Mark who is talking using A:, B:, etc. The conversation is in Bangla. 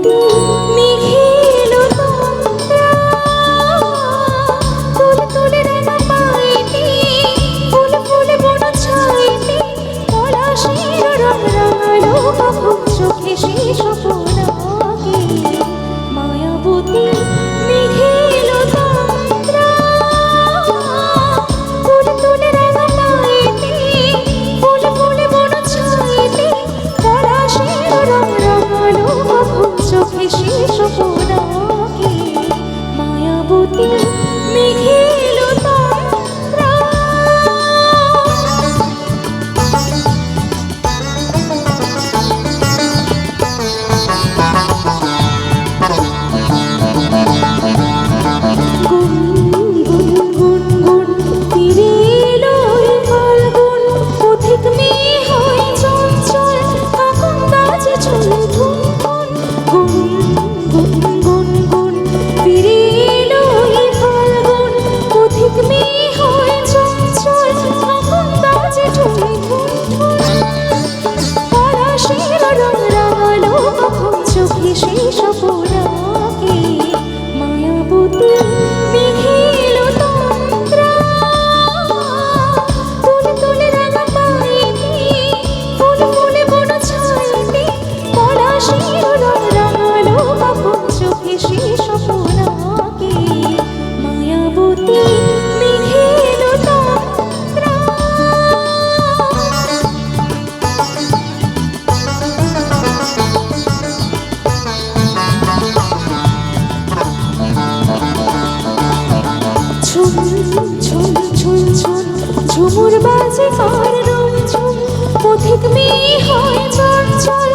A: 对。ঝুমুর বাজে কার ঝুম পথিক মেয়ে হয় চল চল